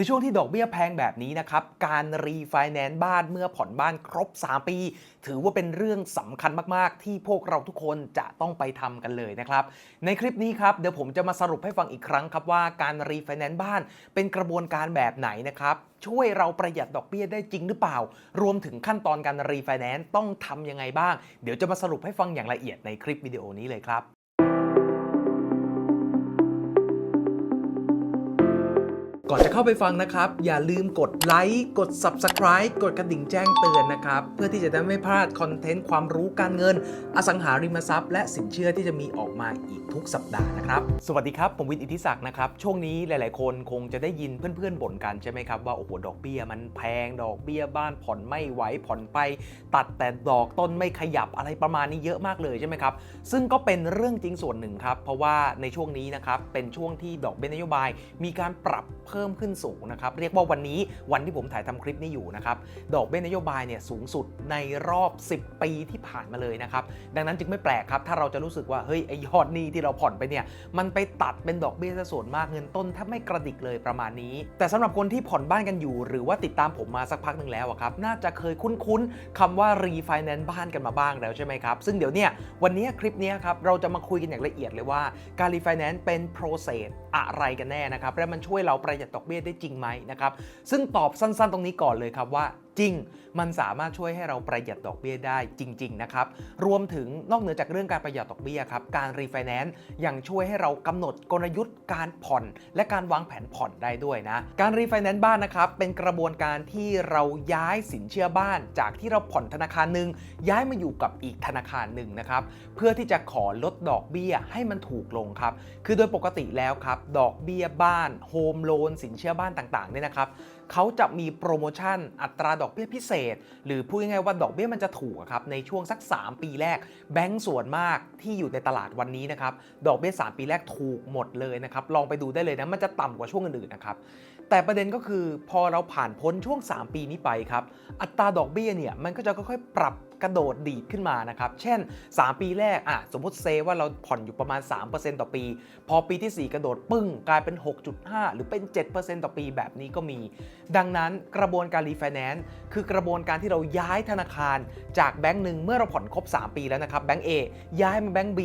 ในช่วงที่ดอกเบี้ยแพงแบบนี้นะครับ การรีไฟแนนซ์บ้านเมื่อผ่อนบ้านครบ 3 ปี ถือว่าเป็นเรื่องสำคัญมาก ๆ ที่พวกเราทุกคนจะต้องไปทำกันเลยนะครับ ในคลิปนี้ครับ เดี๋ยวผมจะมาสรุปให้ฟังอีกครั้งครับว่าการรีไฟแนนซ์บ้านเป็นกระบวนการแบบไหนนะครับช่วยเราประหยัดดอกเบี้ยได้จริงหรือเปล่า รวมถึงขั้นตอนการรีไฟแนนซ์ต้องทำยังไงบ้าง เดี๋ยวจะมาสรุปให้ฟังอย่างละเอียดในคลิปวิดีโอนี้เลยครับ ก่อนจะเข้าไปฟังนะครับ อย่าลืมกดไลค์กด Subscribe กดกระดิ่งแจ้งเตือนนะครับ เพื่อที่จะได้ไม่พลาดคอนเทนต์ความรู้การเงิน อสังหาริมทรัพย์ และสินเชื่อที่จะมีออกมาอีกทุกสัปดาห์นะครับ สวัสดีครับ ผมวินอิทธิศักดิ์นะครับ ช่วงนี้หลาย ๆ คนคงจะได้ยินเพื่อน ๆ บ่นกันใช่ไหมครับ ว่าโอ้โหดอกเบี้ยมันแพงดอกเบี้ยบ้านผ่อนไม่ไหวผ่อนไป ตัดแต่ดอกต้นไม่ขยับอะไรประมาณนี้เยอะมากเลยใช่ไหมครับซึ่งก็เป็นเรื่องจริงส่วนหนึ่งครับเพราะว่าในช่วงนี้นะครับเป็นช่วงที่ดอกเบี้ยนโยบาย มีการปรับเพิ่มิ่มขึ้นสูงนะครับเรียกว่าวันนี้วันที่ผมถ่ายทำคลิปนี้อยู่นะครับดอกเบี้ยนโยบายเนี่ยสูงสุดในรอบ 10 ปีที่ผ่านมาเลยนะครับดังนั้นจึงไม่แปลกครับถ้าเราจะรู้สึกว่าเฮ้ยไอยอดหนี้ที่เราผ่อนไปเนี่ยมันไปตัดเป็นดอกเบี้ยซะส่วนมากเงินต้นแทบไม่กระดิกเลยประมาณนี้ แต่สำหรับคนที่ผ่อนบ้านกันอยู่ หรือว่าติดตามผมมาสักพักหนึ่งแล้วครับน่าจะเคยคุ้นๆคำว่ารีไฟแนนซ์บ้านกันมาบ้างแล้วใช่ไหมครับซึ่งเดี๋ยวเนี่ยวันนี้คลิปนี้ครับเราจะมาคุยกันอย่างละเอียดเลยว่าการรีไฟแนนซ์เป็น process อะไรกันแน่นะครับและมันช่วยเราประหยัดดอกเบี้ยได้จริงไหมนะครับซึ่งตอบสั้นๆ ตรงนี้ก่อนเลยครับว่าจริง มันสามารถช่วยให้เราประหยัดดอกเบี้ยได้จริง ๆ นะครับ รวมถึงนอกเหนือจากเรื่องการประหยัดดอกเบี้ยครับ การรีไฟแนนซ์ยังช่วยให้เรากำหนดกลยุทธ์การผ่อน และการวางแผนผ่อนได้ด้วยนะ การรีไฟแนนซ์บ้านนะครับ เป็นกระบวนการที่เราย้ายสินเชื่อบ้าน จากที่เราผ่อนธนาคารหนึ่งย้ายมาอยู่กับอีกธนาคารหนึ่งนะครับเพื่อที่จะขอลดดอกเบี้ยให้มันถูกลงครับ คือโดยปกติแล้วครับ ดอกเบี้ยบ้านโฮมโลนสินเชื่อบ้านต่างๆเนี่ยนะครับเขาจะมีโปรโมชั่นอัตราดอกเบี้ยพิเศษ หรือพูดง่ายๆว่าดอกเบี้ยมันจะถูกครับในช่วงสัก 3 ปีแรก แบงก์ส่วนมากที่อยู่ในตลาดวันนี้นะครับดอกเบี้ย 3 ปีแรกถูกหมดเลยนะครับลองไปดูได้เลยนะมันจะต่ำกว่าช่วงอื่นๆนะครับแต่ประเด็นก็คือพอเราผ่านพ้นช่วง 3 ปีนี้ไปครับอัตราดอกเบี้ยเนี่ยมันก็จะค่อยๆปรับ กระโดดดีดขึ้นมานะครับ เช่น 3 ปีแรกอะสมมติเซว่าเราผ่อนอยู่ประมาณ 3%ต่อปี พอปีที่ 4 กระโดดปึ้งกลายเป็น 6.5 หรือเป็น 7%ต่อปีแบบนี้ก็มี ดังนั้นกระบวนการรีไฟแนนซ์คือกระบวนการที่เราย้ายธนาคาร จากแบงก์หนึ่งเมื่อเราผ่อนครบ 3 ปีแล้วนะครับแบงก์ A ย้ายมาแบงก์ B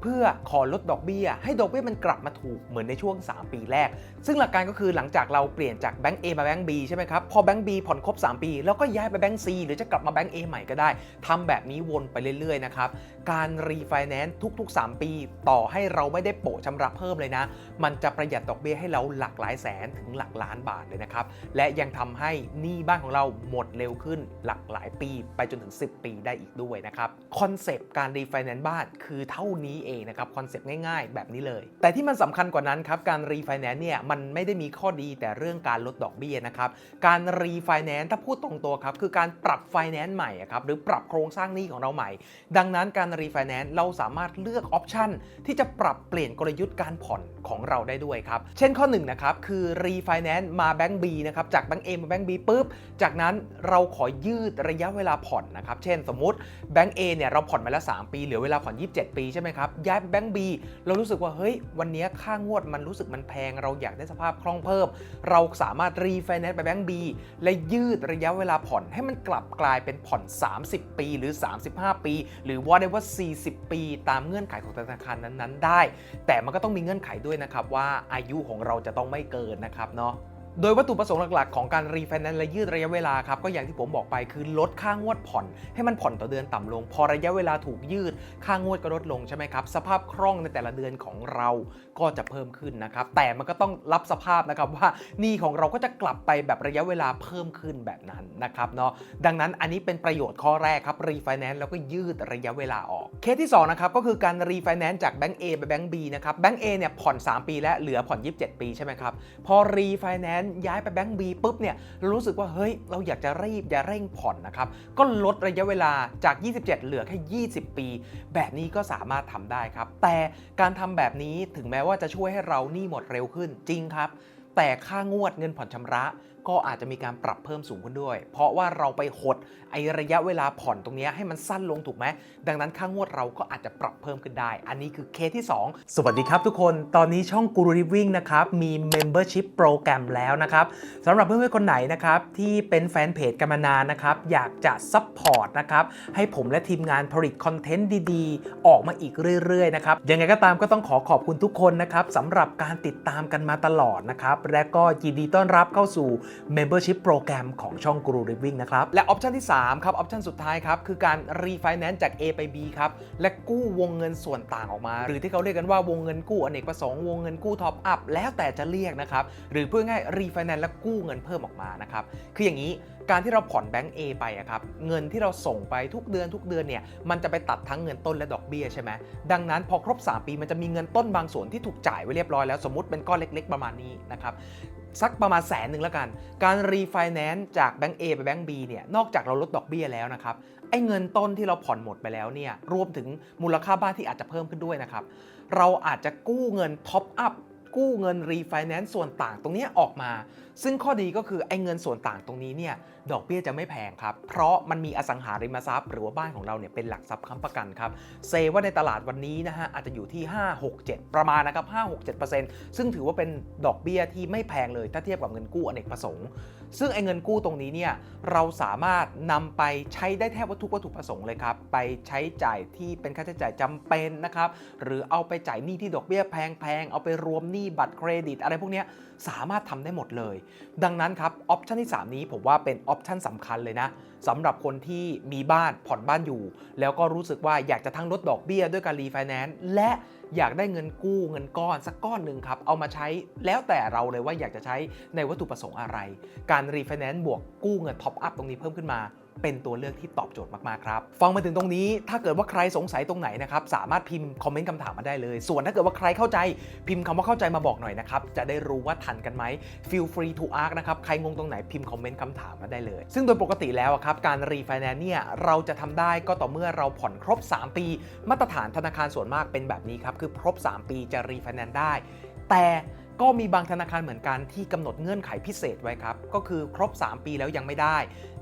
เพื่อขอลดดอกเบี้ย ให้ดอกเบี้ยมันกลับมาถูกเหมือนในช่วง 3 ปีแรก ซึ่งหลักการก็คือหลังจากเราเปลี่ยนจากแบงก์ A มาแบงก์ B ใช่ไหมครับพอแบงก์ B ผ่อนครบ 3 ปี แล้วก็ย้ายไปแบงก์ C หรือจะกลับมาแบงก์ A ใหม่ก็ได้ทำแบบนี้วนไปเรื่อยๆนะครับ การรีไฟแนนซ์ทุกๆ 3 ปี ต่อให้เราไม่ได้โปะชำระเพิ่มเลยนะ มันจะประหยัดดอกเบี้ยให้เราหลักหลายแสนถึงหลักล้านบาทเลยนะครับ และยังทำให้หนี้บ้านของเราหมดเร็วขึ้นหลักหลายปี ไปจนถึง 10 ปีได้อีกด้วยนะครับ คอนเซปต์การรีไฟแนนซ์บ้านคือเท่านี้เองนะครับ คอนเซปต์ง่ายๆ แบบนี้เลย แต่ที่มันสำคัญกว่านั้นครับ การรีไฟแนนซ์เนี่ยมันไม่ได้มีข้อดีแต่เรื่องการลดดอกเบี้ยนะครับ การรีไฟแนนซ์ถ้าพูดตรงตัวครับคือการปรับไฟแนนซ์ใหม่ครับหรือปรับโครงสร้างหนี้ของเราใหม่ ดังนั้นการรีไฟแนนซ์เราสามารถเลือกออปชันที่จะปรับเปลี่ยนกลยุทธ์การผ่อนของเราได้ด้วยครับ เช่นข้อ1นงนะครับคือรีไฟแนนซ์มาแบงก์ B นะครับจากแบงก์ A มาแบงก์ B ปุ๊บ จากนั้นเราขอยืดระยะเวลาผ่อนนะครับ เช่นสมมุติแบงก์ A เนี่ยเราผ่อนมาแล้ว 3 ปี เหลือเวลาผ่อน 27 ปีใช่ไหมครับ ย้ายไปแบงก์ B เรารู้สึกว่าเฮ้ยวันนี้ค่างวดมันรู้สึกมันแพง เราอยากได้สภาพคล่องเพิ่ม เราสามารถรีไฟแนนซ์ไปแบงก์ B และยืดระยะเวลาผ่อนให้มันกลับกลายเป็นผ่อน 30ปี หรือ 35 ปี หรือว่าได้ว่า 40 ปี ตามเงื่อนไขของธนาคารนั้นๆ ได้ แต่มันก็ต้องมีเงื่อนไขด้วยนะครับว่าอายุของเราจะต้องไม่เกินนะครับเนาะ โดยวัตถุประสงค์หลักๆ ของการรีไฟแนนซ์และยืดระยะเวลาครับก็อย่างที่ผมบอกไปคือลดค่างวดผ่อน ให้มันผ่อนต่อเดือนต่ำลง พอระยะเวลาถูกยืดค่างวดก็ลดลงใช่ไหมครับ สภาพคล่องในแต่ละเดือนของเราก็จะเพิ่มขึ้นนะครับ แต่มันก็ต้องรับสภาพนะครับว่านี้ของเราก็จะกลับไปแบบระยะเวลาเพิ่มขึ้นแบบนั้นนะครับเนาะดังนั้นอันนี้เป็นประโยชน์ข้อแรกครับรีไฟแนนซ์แล้วก็ยืดระยะเวลาออกเคสที่2นะครับก็คือการรีไฟแนนซ์จากแบงก์ A ไปแบงก์ B นะครับแบงก์ A เนี่ยผ่อน 3 ปี และเหลือผ่อน 27 ปีใช่ไหมครับพอรีไฟแนนซ์ย้ายไปแบงก์ B ปุ๊บเนี่ยเรารู้สึกว่าเฮ้ยเราอยากจะรีบอย่าเร่งผ่อนนะครับก็ลดระยะเวลาจาก 27 เหลือแค่ 20 ปี แบบนี้ก็สามารถทำได้ครับ แต่การทำแบบนี้ถึงแม้ว่าจะช่วยให้เราหนี้หมดเร็วขึ้นจริงครับ แต่ค่างวดเงินผ่อนชำระ ก็อาจจะมีการปรับเพิ่มสูงขึ้นด้วย เพราะว่าเราไปหดไอระยะเวลาผ่อนตรงนี้ให้มันสั้นลงถูกไหม ดังนั้นค่างวดเราก็อาจจะปรับเพิ่มขึ้นได้ อันนี้คือเคสที่ 2 สวัสดีครับทุกคน ตอนนี้ช่อง Guru Living นะครับมี Membership โปรแกรมแล้วนะครับสำหรับเพื่อนๆคนไหนนะครับที่เป็นแฟนเพจกันมานานนะครับอยากจะซัพพอร์ตนะครับให้ผมและทีมงานผลิตคอนเทนต์ดีๆ ออกมาอีกเรื่อยๆนะครับยังไงก็ตามก็ต้องขอขอบคุณทุกคนนะครับสำหรับการติดตามกันมาตลอดนะครับและก็ยินดีต้อนรับเข้าสู่ Membership โปรแกรมของช่อง Guru Living นะครับ และออปชันที่ 3 ครับออปชันสุดท้ายครับ คือการ refinance จาก A ไป B ครับ และกู้วงเงินส่วนต่างออกมา หรือที่เขาเรียกกันว่าวงเงินกู้อเนกประสงค์วงเงินกู้ท็อปอัพแล้วแต่จะเรียกนะครับหรือเพื่อง่าย refinance และกู้เงินเพิ่มออกมานะครับคืออย่างนี้ การที่เราผ่อนแบงก์ A ไปอะครับเงินที่เราส่งไปทุกเดือนทุกเดือนเนี่ยมันจะไปตัดทั้งเงินต้นและดอกเบี้ยใช่ไหมดังนั้นพอครบ 3 ปีมันจะมีเงินต้นบางส่วนที่ถูกจ่ายไว้เรียบร้อยแล้วสมมติเป็นก้อนเล็ก ๆ ประมาณนี้นะครับสักประมาณแสนหนึ่งแล้วกัน การรีไฟแนนซ์จากแบงก์ A ไปแบงก์ B เนี่ยนอกจากเราลดดอกเบี้ยแล้วนะครับไอ้เงินต้นที่เราผ่อนหมดไปแล้วเนี่ยรวมถึงมูลค่าบ้านที่อาจจะเพิ่มขึ้นด้วยนะครับเราอาจจะกู้เงินท็อปอัพ กู้เงินรีไฟแนนซ์ส่วนต่างตรงนี้ออกมา ซึ่งข้อดีก็คือไอ้เงินส่วนต่างตรงนี้เนี่ยดอกเบี้ยจะไม่แพงครับ เพราะมันมีอสังหาริมทรัพย์ หรือว่าบ้านของเราเนี่ยเป็นหลักทรัพย์ค้ำประกันครับ เซว่าในตลาดวันนี้นะฮะอาจจะอยู่ที่ 5 6 7 ประมาณนะครับ5 6 7 ซึ่งถือว่าเป็นดอกเบี้ยที่ไม่แพงเลยถ้าเทียบกับเงินกู้อเนกประสงค์ซึ่งไอ้เงินกู้ตรงนี้เนี่ยเราสามารถนำไปใช้ได้แทบวัตถุวัตถุประสงค์เลยครับ ไปใช้จ่ายที่เป็นค่าใช้จ่ายจำเป็นนะครับ หรือเอาไปจ่ายหนี้ที่ดอกเบี้ยแพงๆ เอาไปรวมหนี้บัตรเครดิต อะไรพวกนี้สามารถทำได้หมดเลย ดังนั้นครับออปชันที่ 3 นี้ผมว่าเป็นออปชันสำคัญเลยนะสำหรับคนที่มีบ้านผ่อนบ้านอยู่ แล้วก็รู้สึกว่าอยากจะทั้งลดดอกเบี้ยด้วยการรีไฟแนนซ์และอยากได้เงินกู้เงินก้อนสักก้อนหนึ่งครับเอามาใช้แล้วแต่เราเลยว่าอยากจะใช้ในวัตถุประสงค์อะไร การรีไฟแนนซ์บวกกู้เงินท็อปอัพตรงนี้เพิ่มขึ้นมา เป็นตัวเลือกที่ตอบโจทย์มากๆครับ ฟังมาถึงตรงนี้ถ้าเกิดว่าใครสงสัยตรงไหนนะครับสามารถพิมพ์คอมเมนต์คำถามมาได้เลย ส่วนถ้าเกิดว่าใครเข้าใจพิมพ์คำว่าเข้าใจมาบอกหน่อยนะครับจะได้รู้ว่าทันกันไหม feel free to ask นะครับใครงงตรงไหนพิมพ์คอมเมนต์คำถามมาได้เลย ซึ่งโดยปกติแล้วครับการรีไฟแนนซ์เนี่ยเราจะทำได้ก็ต่อเมื่อเราผ่อนครบ 3 ปี มาตรฐานธนาคารส่วนมากเป็นแบบนี้ครับคือครบ 3 ปีจะรีไฟแนนซ์ได้ แต่ ก็มีบางธนาคารเหมือนกันที่กำหนดเงื่อนไขพิเศษไว้ครับ ก็คือครบ 3 ปีแล้วยังไม่ได้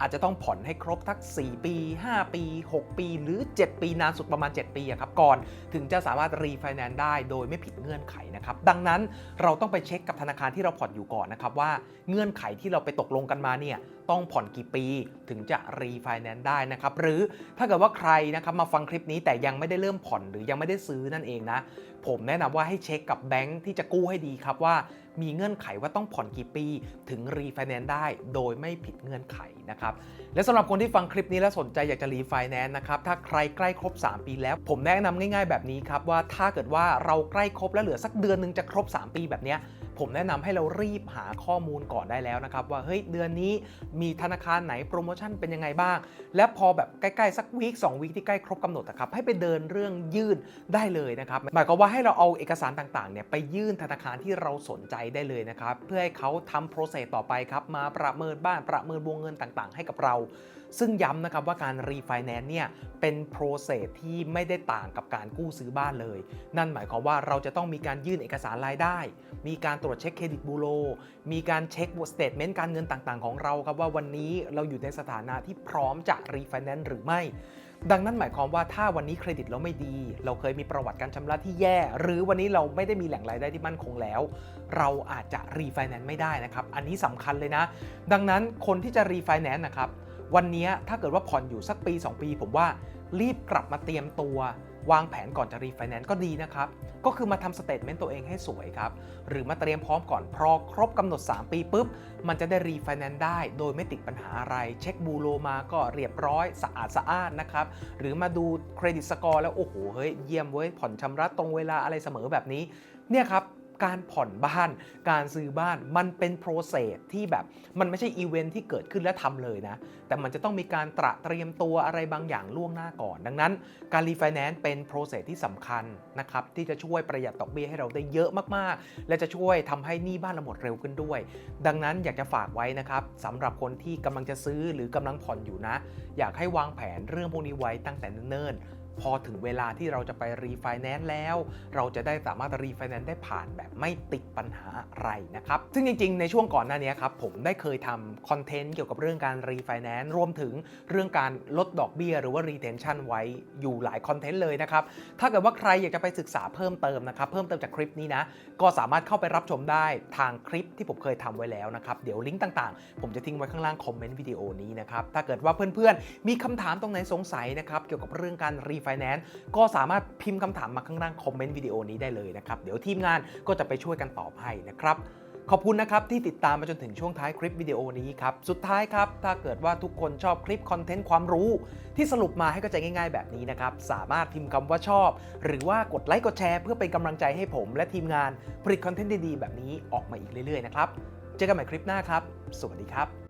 อาจจะต้องผ่อนให้ครบทัก 4 ปี 5 ปี 6 ปี หรือ 7 ปีนานสุดประมาณ 7 ปีครับก่อนถึงจะสามารถรีไฟแนนซ์ได้โดยไม่ผิดเงื่อนไขนะครับ ดังนั้นเราต้องไปเช็คกับธนาคารที่เราผ่อนอยู่ก่อนนะครับว่าเงื่อนไขที่เราไปตกลงกันมาเนี่ย ต้องผ่อนกี่ปีถึงจะรีไฟแนนซ์ได้นะครับ หรือถ้าเกิดว่าใครนะครับมาฟังคลิปนี้แต่ยังไม่ได้เริ่มผ่อนหรือยังไม่ได้ซื้อนั่นเองนะ ผมแนะนำว่าให้เช็คกับแบงค์ที่จะกู้ให้ดีครับว่า มีเงื่อนไขว่าต้องผ่อนกี่ปี ถึงรีไฟแนนซ์ได้ โดยไม่ผิดเงื่อนไขนะครับ และสำหรับคนที่ฟังคลิปนี้แล้วสนใจอยากจะรีไฟแนนซ์นะครับ ถ้าใครใกล้ครบ 3 ปีแล้ว ผมแนะนำง่าย ๆ แบบนี้ครับว่าถ้าเกิดว่าเราใกล้ครบแล้วเหลือสักเดือนหนึงจะครบ 3 ปีแบบนี้ผมแนะนำให้เรารีบหาข้อมูลก่อนได้แล้วนะครับ ว่าเฮ้ยเดือนนี้มีธนาคารไหนโปรโมชั่นเป็นยังไงบ้าง และพอแบบใกล้ๆสักวีคสองวีคที่ใกล้ครบกำหนดนะครับให้ไปเดินเรื่องยื่นได้เลยนะครับหมายความว่าให้เราเอาเอกสารต่างๆเนี่ยไปยื่นธนาคารที่เราสนใจได้เลยนะครับ เพื่อให้เขาทำโปรเซสต่อไปครับ มาประเมินบ้านประเมินวงเงินต่างๆ ให้กับเรา ซึ่งย้ำนะครับว่าการรีไฟแนนซ์เนี่ยเป็นโปรเซสที่ไม่ได้ต่างกับการกู้ซื้อบ้านเลย นั่นหมายความว่าเราจะต้องมีการยื่นเอกสารรายได้ มีการตรวจเช็คเครดิตบูโร มีการเช็คสเตทเมนต์การเงินต่างๆ ของเราครับว่าวันนี้เราอยู่ในสถานะที่พร้อมจะรีไฟแนนซ์หรือไม่ ดังนั้นหมายความว่าถ้าวันนี้เครดิตเราไม่ดี เราเคยมีประวัติการชำระที่แย่ หรือวันนี้เราไม่ได้มีแหล่งรายได้ที่มั่นคงแล้ว เราอาจจะรีไฟแนนซ์ไม่ได้นะครับ อันนี้สำคัญเลยนะ ดังนั้นคนที่จะรีไฟแนนซ์นะครับ วันนี้ถ้าเกิดว่าผ่อนอยู่สักปี 2 ปี ผมว่ารีบกลับมาเตรียมตัว วางแผนก่อนจะรีไฟแนนซ์ก็ดีนะครับ ก็คือมาทำสเตทเมนต์ตัวเองให้สวยครับ หรือมาเตรียมพร้อมก่อนพอครบกำหนด 3 ปีปุ๊บ มันจะได้รีไฟแนนซ์ได้ โดยไม่ติดปัญหาอะไร เช็คบูโรมาก็เรียบร้อยสะอาดสะอ้านนะครับ หรือมาดูเครดิตสกอร์แล้ว โอ้โห เฮ้ย เยี่ยมเว้ย ผ่อนชำระตรงเวลาอะไรเสมอแบบนี้ เนี่ยครับ การผ่อนบ้าน การซื้อบ้านมันเป็นโปรเซสที่แบบมันไม่ใช่อีเวนท์ที่เกิดขึ้นแล้วทำเลยนะ แต่มันจะต้องมีการตระเตรียมตัวอะไรบางอย่างล่วงหน้าก่อน ดังนั้น การรีไฟแนนซ์เป็นโปรเซสที่สำคัญนะครับที่จะช่วยประหยัดดอกเบี้ยให้เราได้เยอะมากๆ และจะช่วยทำให้หนี้บ้านเราหมดเร็วขึ้นด้วย ดังนั้นอยากจะฝากไว้นะครับสำหรับคนที่กำลังจะซื้อหรือกำลังผ่อนอยู่นะ อยากให้วางแผนเรื่องพวกนี้ไว้ตั้งแต่เนิ่นๆ พอถึงเวลาที่เราจะไปรีไฟแนนซ์แล้ว เราจะได้สามารถรีไฟแนนซ์ได้ผ่านแบบไม่ติดปัญหาอะไรนะครับ ซึ่งจริงๆ ในช่วงก่อนหน้านี้ครับ ผมได้เคยทำคอนเทนต์เกี่ยวกับเรื่องการรีไฟแนนซ์รวมถึงเรื่องการลดดอกเบี้ยหรือว่า retention ไว้อยู่หลายคอนเทนต์เลยนะครับ ถ้าเกิดว่าใครอยากจะไปศึกษาเพิ่มเติมนะครับ เพิ่มเติมจากคลิปนี้นะ ก็สามารถเข้าไปรับชมได้ทางคลิปที่ผมเคยทำไว้แล้วนะครับ เดี๋ยวลิงก์ต่างๆ ผมจะทิ้งไว้ข้างล่างคอมเมนต์วิดีโอนี้นะครับ ถ้าเกิดว่าเพื่อนๆ มีคำถามตรงไหนสงสัยนะครับ เกี่ยวกับเรื่องการรีไฟแนนซ์ก็สามารถพิมพ์คำถามมาข้างล่างคอมเมนต์วิดีโอนี้ได้เลยนะครับ เดี๋ยวทีมงานก็จะไปช่วยกันตอบให้นะครับขอบคุณนะครับที่ติดตามมาจนถึงช่วงท้ายคลิปวิดีโอนี้ครับ สุดท้ายครับ ถ้าเกิดว่าทุกคนชอบคลิปคอนเทนต์ความรู้ ที่สรุปมาให้เข้าใจง่ายๆ แบบนี้นะครับ สามารถพิมพ์คำว่าชอบ หรือว่ากดไลค์กดแชร์เพื่อเป็นกำลังใจให้ผมและทีมงานผลิตคอนเทนต์ดีๆ แบบนี้ออกมาอีกเรื่อยๆนะครับ เจอกันใหม่คลิปหน้าครับ สวัสดีครับ